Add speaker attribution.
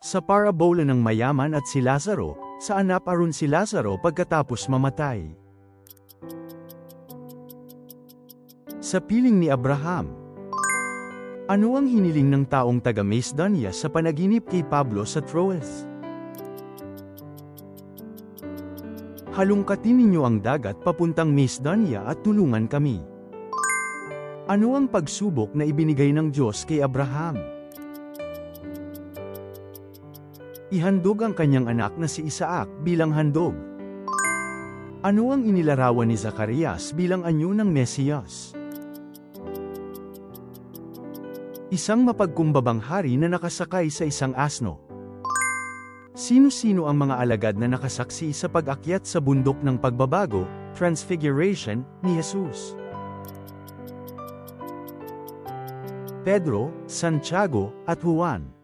Speaker 1: Sa parabola ng mayaman at si Lazaro, saan naparoon si Lazaro pagkatapos mamatay? Sa piling ni Abraham. Ano ang hiniling ng taong taga Macedonia sa panaginip kay Pablo sa Troas? Halungkatin ninyo ang dagat papuntang Macedonia at tulungan kami. Ano ang pagsubok na ibinigay ng Diyos kay Abraham? Ihandog ang kanyang anak na si Isaac bilang handog. Ano ang inilarawan ni Zacarias bilang anyo ng Mesiyas? Isang mapagkumbabang hari na nakasakay sa isang asno. Sino-sino ang mga alagad na nakasaksi sa pag-akyat sa bundok ng pagbabago, transfiguration, ni Jesus? Pedro, Santiago, at Juan.